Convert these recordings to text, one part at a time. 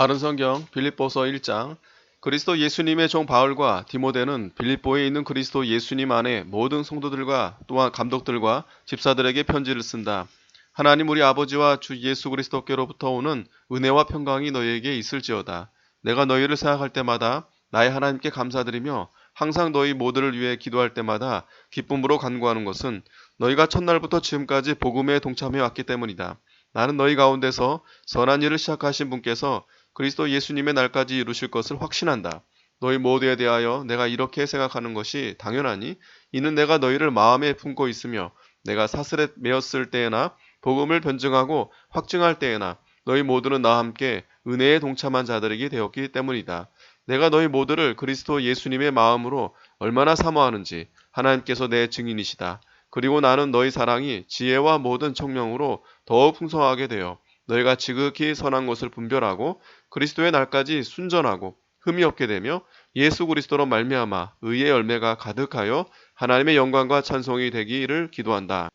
바른 성경 빌립보서 1장 그리스도 예수님의 종 바울과 디모데는 빌립보에 있는 그리스도 예수님 안에 모든 성도들과 또한 감독들과 집사들에게 편지를 쓴다. 하나님 우리 아버지와 주 예수 그리스도께로부터 오는 은혜와 평강이 너희에게 있을지어다. 내가 너희를 생각할 때마다 나의 하나님께 감사드리며 항상 너희 모두를 위해 기도할 때마다 기쁨으로 간구하는 것은 너희가 첫날부터 지금까지 복음에 동참해 왔기 때문이다. 나는 너희 가운데서 선한 일을 시작하신 분께서 그리스도 예수님의 날까지 이루실 것을 확신한다. 너희 모두에 대하여 내가 이렇게 생각하는 것이 당연하니 이는 내가 너희를 마음에 품고 있으며 내가 사슬에 매었을 때에나 복음을 변증하고 확증할 때에나 너희 모두는 나와 함께 은혜에 동참한 자들에게 되었기 때문이다. 내가 너희 모두를 그리스도 예수님의 마음으로 얼마나 사모하는지 하나님께서 내 증인이시다. 그리고 나는 너희 사랑이 지혜와 모든 청명으로 더욱 풍성하게 되어 너희가 지극히 선한 것을 분별하고 그리스도의 날까지 순전하고 흠이 없게 되며 예수 그리스도로 말미암아 의의 열매가 가득하여 하나님의 영광과 찬송이 되기를 기도한다.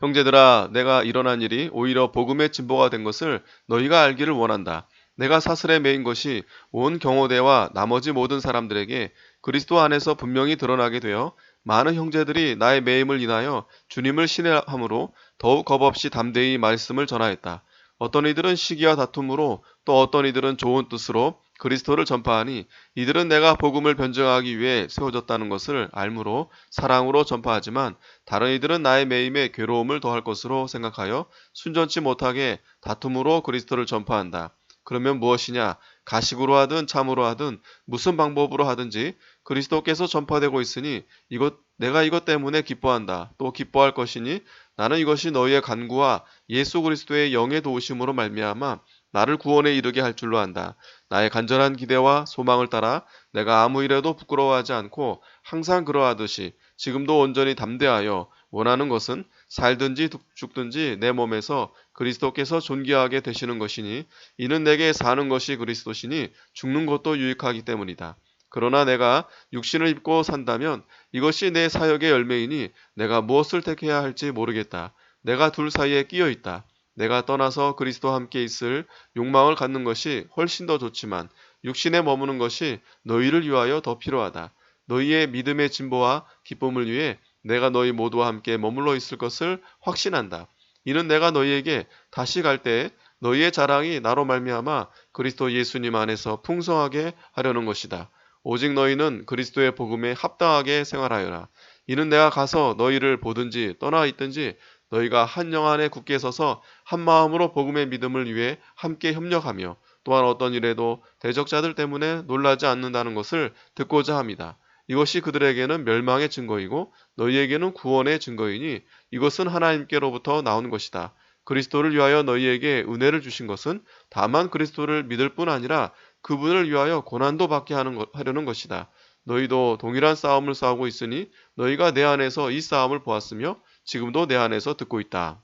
형제들아 내가 일어난 일이 오히려 복음의 진보가 된 것을 너희가 알기를 원한다. 내가 사슬에 매인 것이 온 경호대와 나머지 모든 사람들에게 그리스도 안에서 분명히 드러나게 되어 많은 형제들이 나의 매임을 인하여 주님을 신뢰함으로 더욱 겁없이 담대히 말씀을 전하였다. 어떤 이들은 시기와 다툼으로 또 어떤 이들은 좋은 뜻으로 그리스도를 전파하니 이들은 내가 복음을 변증하기 위해 세워졌다는 것을 알므로 사랑으로 전파하지만 다른 이들은 나의 매임에 괴로움을 더할 것으로 생각하여 순전치 못하게 다툼으로 그리스도를 전파한다. 그러면 무엇이냐? 가식으로 하든 참으로 하든 무슨 방법으로 하든지 그리스도께서 전파되고 있으니 이것 내가 이것 때문에 기뻐한다. 또 기뻐할 것이니 나는 이것이 너희의 간구와 예수 그리스도의 영의 도우심으로 말미암아 나를 구원에 이르게 할 줄로 안다. 나의 간절한 기대와 소망을 따라 내가 아무 일에도 부끄러워하지 않고 항상 그러하듯이 지금도 온전히 담대하여 원하는 것은 살든지 죽든지 내 몸에서 그리스도께서 존귀하게 되시는 것이니 이는 내게 사는 것이 그리스도시니 죽는 것도 유익하기 때문이다. 그러나 내가 육신을 입고 산다면 이것이 내 사역의 열매이니 내가 무엇을 택해야 할지 모르겠다. 내가 둘 사이에 끼어 있다. 내가 떠나서 그리스도와 함께 있을 욕망을 갖는 것이 훨씬 더 좋지만 육신에 머무는 것이 너희를 위하여 더 필요하다. 너희의 믿음의 진보와 기쁨을 위해 내가 너희 모두와 함께 머물러 있을 것을 확신한다. 이는 내가 너희에게 다시 갈때 너희의 자랑이 나로 말미암아 그리스도 예수님 안에서 풍성하게 하려는 것이다. 오직 너희는 그리스도의 복음에 합당하게 생활하여라. 이는 내가 가서 너희를 보든지 떠나 있든지 너희가 한 영 안에 굳게 서서 한 마음으로 복음의 믿음을 위해 함께 협력하며 또한 어떤 일에도 대적자들 때문에 놀라지 않는다는 것을 듣고자 합니다. 이것이 그들에게는 멸망의 증거이고 너희에게는 구원의 증거이니 이것은 하나님께로부터 나온 것이다. 그리스도를 위하여 너희에게 은혜를 주신 것은 다만 그리스도를 믿을 뿐 아니라 그분을 위하여 고난도 받게 하는 것, 하려는 것이다. 너희도 동일한 싸움을 싸우고 있으니 너희가 내 안에서 이 싸움을 보았으며 지금도 내 안에서 듣고 있다.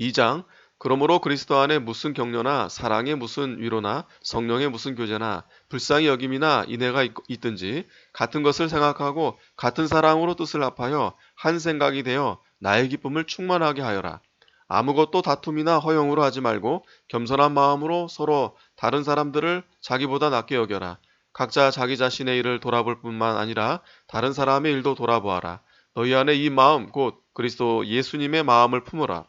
2장 그러므로 그리스도 안에 무슨 격려나 사랑의 무슨 위로나 성령의 무슨 교제나 불쌍히 여김이나 인애가 있든지 같은 것을 생각하고 같은 사랑으로 뜻을 합하여 한 생각이 되어 나의 기쁨을 충만하게 하여라. 아무것도 다툼이나 허용으로 하지 말고 겸손한 마음으로 서로 다른 사람들을 자기보다 낮게 여겨라. 각자 자기 자신의 일을 돌아볼 뿐만 아니라 다른 사람의 일도 돌아보아라. 너희 안에 이 마음 곧 그리스도 예수님의 마음을 품어라.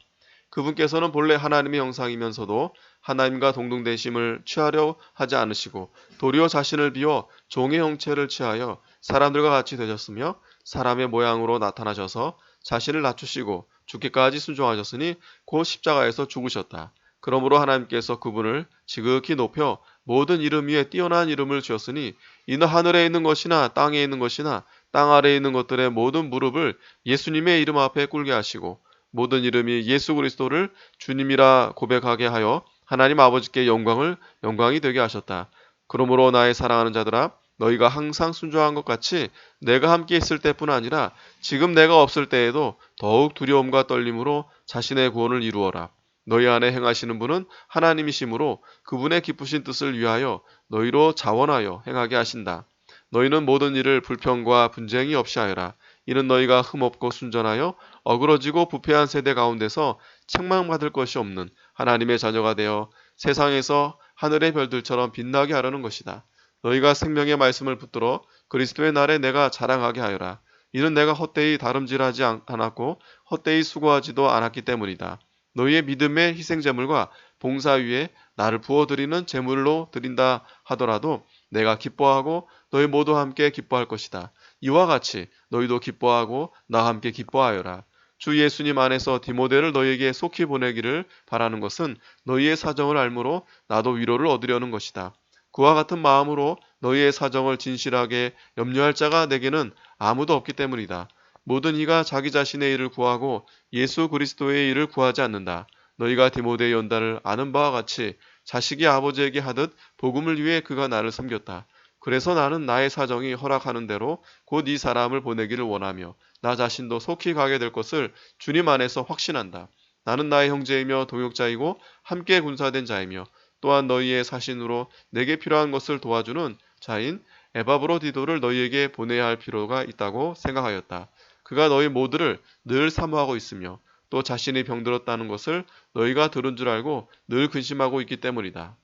그분께서는 본래 하나님의 형상이면서도 하나님과 동등되심을 취하려 하지 않으시고 도리어 자신을 비워 종의 형체를 취하여 사람들과 같이 되셨으며 사람의 모양으로 나타나셔서 자신을 낮추시고 죽기까지 순종하셨으니 곧 십자가에서 죽으셨다. 그러므로 하나님께서 그분을 지극히 높여 모든 이름 위에 뛰어난 이름을 주었으니 이는 하늘에 있는 것이나 땅에 있는 것이나 땅 아래에 있는 것들의 모든 무릎을 예수님의 이름 앞에 꿇게 하시고 모든 이름이 예수 그리스도를 주님이라 고백하게 하여 하나님 아버지께 영광을 영광이 되게 하셨다. 그러므로 나의 사랑하는 자들아 너희가 항상 순종한 것 같이 내가 함께 있을 때뿐 아니라 지금 내가 없을 때에도 더욱 두려움과 떨림으로 자신의 구원을 이루어라. 너희 안에 행하시는 분은 하나님이시므로 그분의 기쁘신 뜻을 위하여 너희로 자원하여 행하게 하신다. 너희는 모든 일을 불평과 분쟁이 없이 하여라. 이는 너희가 흠없고 순전하여 어그러지고 부패한 세대 가운데서 책망받을 것이 없는 하나님의 자녀가 되어 세상에서 하늘의 별들처럼 빛나게 하려는 것이다. 너희가 생명의 말씀을 붙들어 그리스도의 날에 내가 자랑하게 하여라. 이는 내가 헛되이 다름질하지 않- 않았고 헛되이 수고하지도 않았기 때문이다. 너희의 믿음의 희생제물과 봉사 위에 나를 부어드리는 제물로 드린다 하더라도 내가 기뻐하고 너희 모두 함께 기뻐할 것이다. 이와 같이 너희도 기뻐하고 나와 함께 기뻐하여라. 주 예수님 안에서 디모데를 너희에게 속히 보내기를 바라는 것은 너희의 사정을 알므로 나도 위로를 얻으려는 것이다. 그와 같은 마음으로 너희의 사정을 진실하게 염려할 자가 내게는 아무도 없기 때문이다. 모든 이가 자기 자신의 일을 구하고 예수 그리스도의 일을 구하지 않는다. 너희가 디모데의 연단을 아는 바와 같이 자식이 아버지에게 하듯 복음을 위해 그가 나를 섬겼다. 그래서 나는 나의 사정이 허락하는 대로 곧 이 사람을 보내기를 원하며 나 자신도 속히 가게 될 것을 주님 안에서 확신한다. 나는 나의 형제이며 동역자이고 함께 군사된 자이며 또한 너희의 사신으로 내게 필요한 것을 도와주는 자인 에바브로디도를 너희에게 보내야 할 필요가 있다고 생각하였다. 그가 너희 모두를 늘 사모하고 있으며 또 자신이 병들었다는 것을 너희가 들은 줄 알고 늘 근심하고 있기 때문이다.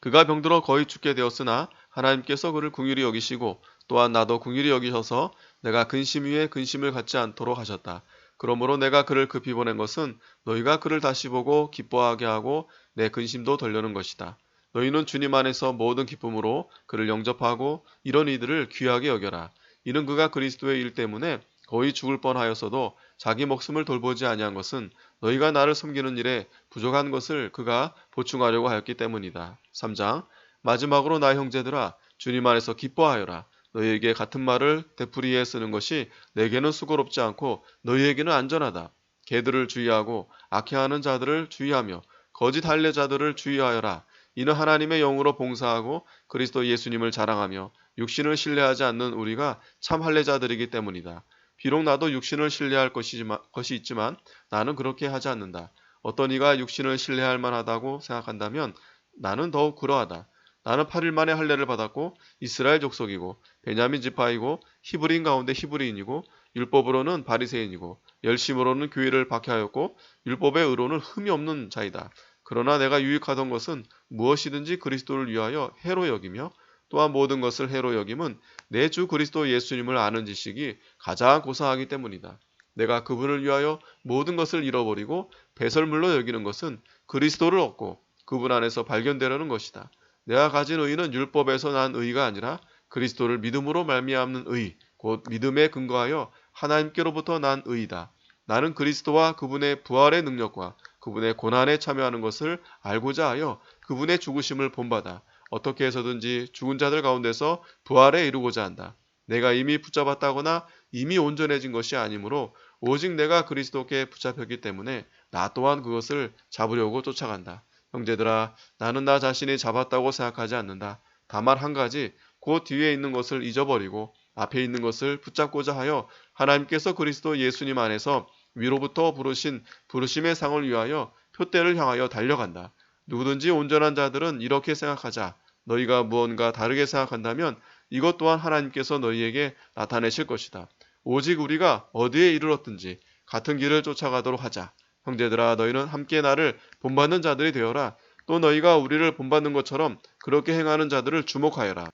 그가 병들어 거의 죽게 되었으나 하나님께서 그를 궁휼히 여기시고 또한 나도 궁휼히 여기셔서 내가 근심 위에 근심을 갖지 않도록 하셨다. 그러므로 내가 그를 급히 보낸 것은 너희가 그를 다시 보고 기뻐하게 하고 내 근심도 덜려는 것이다. 너희는 주님 안에서 모든 기쁨으로 그를 영접하고 이런 이들을 귀하게 여겨라. 이는 그가 그리스도의 일 때문에 거의 죽을 뻔하였어도 자기 목숨을 돌보지 아니한 것은 너희가 나를 섬기는 일에 부족한 것을 그가 보충하려고 하였기 때문이다. 3장 마지막으로 나 형제들아 주님 안에서 기뻐하여라. 너희에게 같은 말을 되풀이해 쓰는 것이 내게는 수고롭지 않고 너희에게는 안전하다. 개들을 주의하고 악해하는 자들을 주의하며 거짓 할례자들을 주의하여라. 이는 하나님의 영으로 봉사하고 그리스도 예수님을 자랑하며 육신을 신뢰하지 않는 우리가 참 할례자들이기 때문이다. 비록 나도 육신을 신뢰할 것이지만, 것이 있지만 나는 그렇게 하지 않는다. 어떤 이가 육신을 신뢰할 만하다고 생각한다면 나는 더욱 그러하다. 나는 8일 만에 할례를 받았고 이스라엘 족속이고 베냐민 지파이고 히브리인 가운데 히브리인이고 율법으로는 바리새인이고 열심으로는 교회를 박해하였고 율법의 의로는 흠이 없는 자이다. 그러나 내가 유익하던 것은 무엇이든지 그리스도를 위하여 해로 여기며 또한 모든 것을 해로 여김은 내 주 그리스도 예수님을 아는 지식이 가장 고상하기 때문이다. 내가 그분을 위하여 모든 것을 잃어버리고 배설물로 여기는 것은 그리스도를 얻고 그분 안에서 발견되려는 것이다. 내가 가진 의는 율법에서 난 의가 아니라 그리스도를 믿음으로 말미암는 의, 곧 믿음에 근거하여 하나님께로부터 난 의이다. 나는 그리스도와 그분의 부활의 능력과 그분의 고난에 참여하는 것을 알고자 하여 그분의 죽으심을 본받아 어떻게 해서든지 죽은 자들 가운데서 부활에 이루고자 한다. 내가 이미 붙잡았다거나 이미 온전해진 것이 아니므로 오직 내가 그리스도께 붙잡혔기 때문에 나 또한 그것을 잡으려고 쫓아간다. 형제들아, 나는 나 자신이 잡았다고 생각하지 않는다. 다만 한 가지, 곧 뒤에 있는 것을 잊어버리고 앞에 있는 것을 붙잡고자 하여 하나님께서 그리스도 예수님 안에서 위로부터 부르신 부르심의 상을 위하여 표대를 향하여 달려간다. 누구든지 온전한 자들은 이렇게 생각하자. 너희가 무언가 다르게 생각한다면 이것 또한 하나님께서 너희에게 나타내실 것이다. 오직 우리가 어디에 이르렀든지 같은 길을 쫓아가도록 하자. 형제들아 너희는 함께 나를 본받는 자들이 되어라. 또 너희가 우리를 본받는 것처럼 그렇게 행하는 자들을 주목하여라.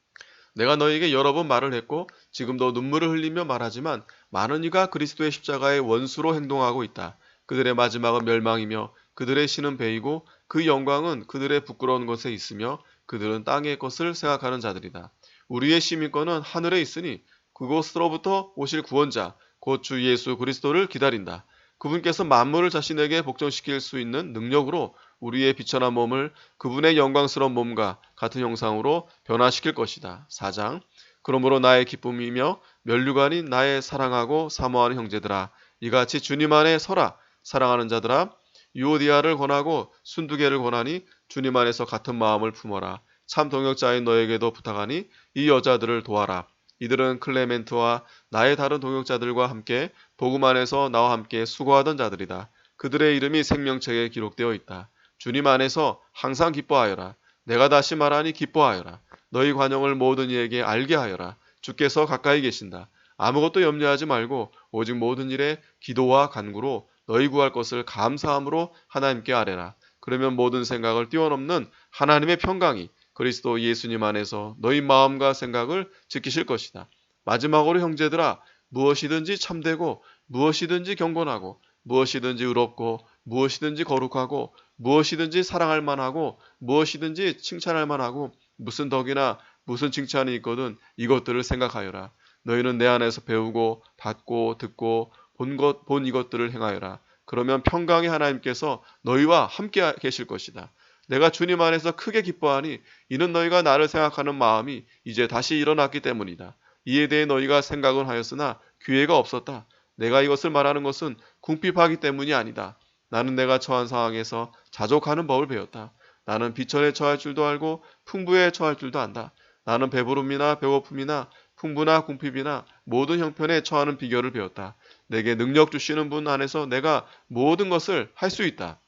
내가 너희에게 여러 번 말을 했고 지금도 눈물을 흘리며 말하지만 많은 이가 그리스도의 십자가의 원수로 행동하고 있다. 그들의 마지막은 멸망이며 그들의 신은 배이고 그 영광은 그들의 부끄러운 것에 있으며 그들은 땅의 것을 생각하는 자들이다. 우리의 시민권은 하늘에 있으니 그곳으로부터 오실 구원자 곧 주 예수 그리스도를 기다린다. 그분께서 만물을 자신에게 복종시킬 수 있는 능력으로 우리의 비천한 몸을 그분의 영광스러운 몸과 같은 형상으로 변화시킬 것이다. 4장. 그러므로 나의 기쁨이며 면류관이 나의 사랑하고 사모하는 형제들아 이같이 주님 안에 서라. 사랑하는 자들아 유오디아를 권하고 순두개를 권하니 주님 안에서 같은 마음을 품어라. 참 동역자인 너에게도 부탁하니 이 여자들을 도와라 이들은 클레멘트와 나의 다른 동역자들과 함께 복음 안에서 나와 함께 수고하던 자들이다. 그들의 이름이 생명책에 기록되어 있다. 주님 안에서 항상 기뻐하여라. 내가 다시 말하니 기뻐하여라. 너희 관용을 모든 이에게 알게 하여라. 주께서 가까이 계신다. 아무것도 염려하지 말고 오직 모든 일에 기도와 간구로 너희 구할 것을 감사함으로 하나님께 아뢰라. 그러면 모든 생각을 뛰어넘는 하나님의 평강이 그리스도 예수님 안에서 너희 마음과 생각을 지키실 것이다. 마지막으로 형제들아 무엇이든지 참되고 무엇이든지 경건하고 무엇이든지 의롭고 무엇이든지 거룩하고 무엇이든지 사랑할 만하고 무엇이든지 칭찬할 만하고 무슨 덕이나 무슨 칭찬이 있거든 이것들을 생각하여라. 너희는 내 안에서 배우고 받고 듣고 본 것, 본 이것들을 행하여라. 그러면 평강의 하나님께서 너희와 함께 계실 것이다. 내가 주님 안에서 크게 기뻐하니 이는 너희가 나를 생각하는 마음이 이제 다시 일어났기 때문이다. 이에 대해 너희가 생각은 하였으나 기회가 없었다. 내가 이것을 말하는 것은 궁핍하기 때문이 아니다. 나는 내가 처한 상황에서 자족하는 법을 배웠다. 나는 비천에 처할 줄도 알고 풍부에 처할 줄도 안다. 나는 배부름이나 배고픔이나 풍부나 궁핍이나 모든 형편에 처하는 비결을 배웠다. 내게 능력 주시는 분 안에서 내가 모든 것을 할 수 있다.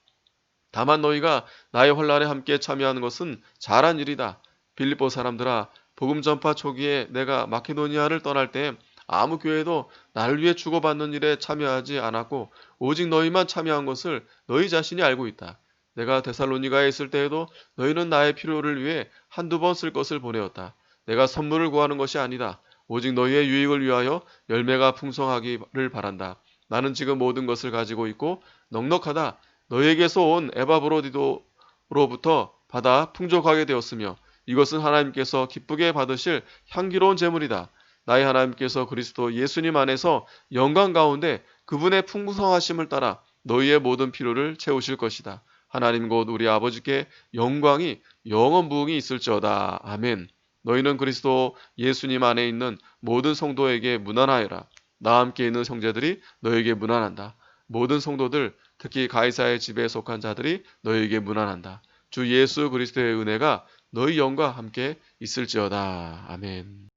다만 너희가 나의 혼란에 함께 참여하는 것은 잘한 일이다. 빌립보 사람들아, 복음 전파 초기에 내가 마케도니아를 떠날 때 아무 교회도 나를 위해 주고받는 일에 참여하지 않았고 오직 너희만 참여한 것을 너희 자신이 알고 있다. 내가 데살로니가에 있을 때에도 너희는 나의 필요를 위해 한두 번 쓸 것을 보내었다. 내가 선물을 구하는 것이 아니다. 오직 너희의 유익을 위하여 열매가 풍성하기를 바란다. 나는 지금 모든 것을 가지고 있고 넉넉하다. 너희에게서 온 에바브로디도로부터 받아 풍족하게 되었으며 이것은 하나님께서 기쁘게 받으실 향기로운 제물이다. 나의 하나님께서 그리스도 예수님 안에서 영광 가운데 그분의 풍성하심을 따라 너희의 모든 필요를 채우실 것이다. 하나님 곧 우리 아버지께 영광이 영원 부흥이 있을지어다. 아멘. 너희는 그리스도 예수님 안에 있는 모든 성도에게 무난하여라. 나와 함께 있는 형제들이 너에게 무난한다. 모든 성도들 특히 가이사의 집에 속한 자들이 너에게 무난한다. 주 예수 그리스도의 은혜가 너희 영과 함께 있을지어다. 아멘.